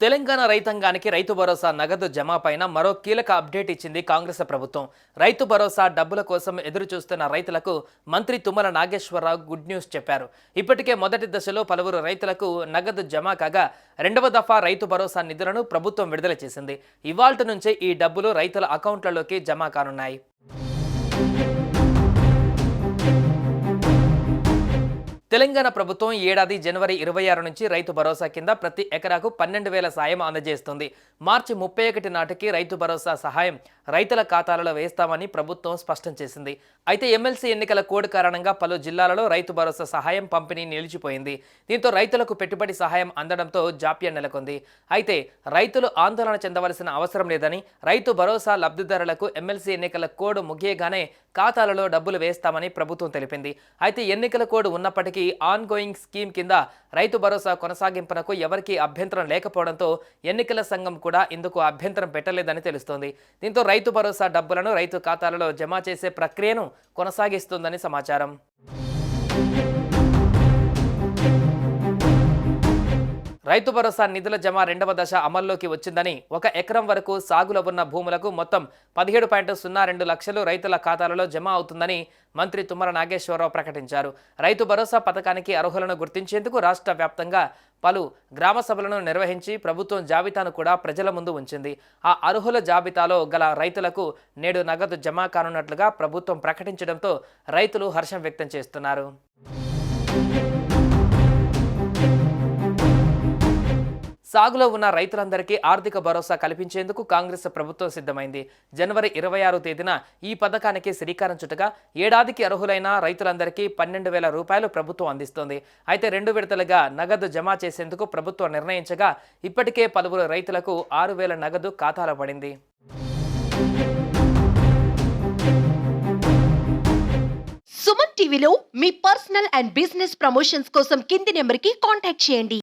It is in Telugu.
తెలంగాణ రైతాంగానికి రైతు భరోసా నగదు జమ పైన మరో కీలక అప్డేట్ ఇచ్చింది కాంగ్రెస్ ప్రభుత్వం. రైతు భరోసా డబ్బుల కోసం ఎదురు చూస్తున్న రైతులకు మంత్రి తుమ్మల నాగేశ్వరరావు గుడ్ న్యూస్ చెప్పారు. ఇప్పటికే మొదటి దశలో పలువురు రైతులకు నగదు జమ కాగా రెండవ దఫా రైతు భరోసా నిధులను ప్రభుత్వం విడుదల చేసింది. ఇవాల్టి నుంచే ఈ డబ్బులు రైతుల అకౌంట్లలోకి జమ కానున్నాయి. తెలంగాణ ప్రభుత్వం ఏడాది జనవరి ఇరవై ఆరు నుంచి రైతు భరోసా కింద ప్రతి ఎకరాకు పన్నెండు వేల సాయం అందజేస్తుంది. మార్చి ముప్పై ఒకటి నాటికి రైతు భరోసా సహాయం రైతుల ఖాతాలలో వేస్తామని ప్రభుత్వం స్పష్టం చేసింది. అయితే ఎమ్మెల్సీ ఎన్నికల కోడ్ కారణంగా పలు జిల్లాలలో రైతు భరోసా సహాయం పంపిణీ నిలిచిపోయింది. దీంతో రైతులకు పెట్టుబడి సహాయం అందడంతో జాప్యం నెలకొంది. అయితే రైతులు ఆందోళన చెందవలసిన అవసరం లేదని రైతు భరోసా లబ్ధిదారులకు ఎమ్మెల్సీ ఎన్నికల కోడ్ ముగియగానే ఖాతాలలో డబ్బులు వేస్తామని ప్రభుత్వం తెలిపింది. అయితే ఎన్నికల కోడ్ ఉన్నప్పటికీ ఆన్ గోయింగ్ స్కీమ్ కింద రైతు భరోసా కొనసాగింపునకు ఎవరికీ అభ్యంతరం లేకపోవడంతో ఎన్నికల సంఘం కూడా ఇందుకు అభ్యంతరం పెట్టలేదని తెలుస్తోంది. దీంతో రైతు భరోసా డబ్బులను రైతు ఖాతాలలో జమ చేసే ప్రక్రియను కొనసాగిస్తుందని సమాచారం. రైతు భరోసా నిధుల జమ రెండవ దశ అమల్లోకి వచ్చిందని ఒక ఎకరం వరకు సాగులో ఉన్న భూములకు మొత్తం పదిహేడు పాయింట్ సున్నా రెండు లక్షలు రైతుల ఖాతాలలో జమ అవుతుందని మంత్రి తుమ్మల నాగేశ్వరరావు ప్రకటించారు. రైతు భరోసా పథకానికి అర్హులను గుర్తించేందుకు రాష్ట్ర వ్యాప్తంగా పలు గ్రామ సభలను నిర్వహించి ప్రభుత్వం జాబితాను కూడా ప్రజల ముందు ఉంచింది. ఆ అర్హుల జాబితాలో గల రైతులకు నేడు నగదు జమ కానున్నట్లుగా ప్రభుత్వం ప్రకటించడంతో రైతులు హర్షం వ్యక్తం చేస్తున్నారు. సాగులో ఉన్న రైతులందరికీ ఆర్థిక భరోసా కల్పించేందుకు కాంగ్రెస్ ప్రభుత్వం సిద్ధమైంది. జనవరి ఇరవై ఆరు తేదీన ఈ పథకానికి శ్రీకారం చుట్టగా ఏడాదికి అర్హులైన రైతులందరికీ పన్నెండు వేల రూపాయలు ప్రభుత్వం అందిస్తోంది. అయితే రెండు విడతలుగా నగదు జమ చేసేందుకు ప్రభుత్వం నిర్ణయించగా ఇప్పటికే పలువురు రైతులకు ఆరు వేల నగదు ఖాతాలో పడింది. సుమన్ టీవీలో మీ పర్సనల్ అండ్ బిజినెస్ ప్రమోషన్స్ కోసం కింది నెంబర్కి కాంటాక్ట్ చేయండి.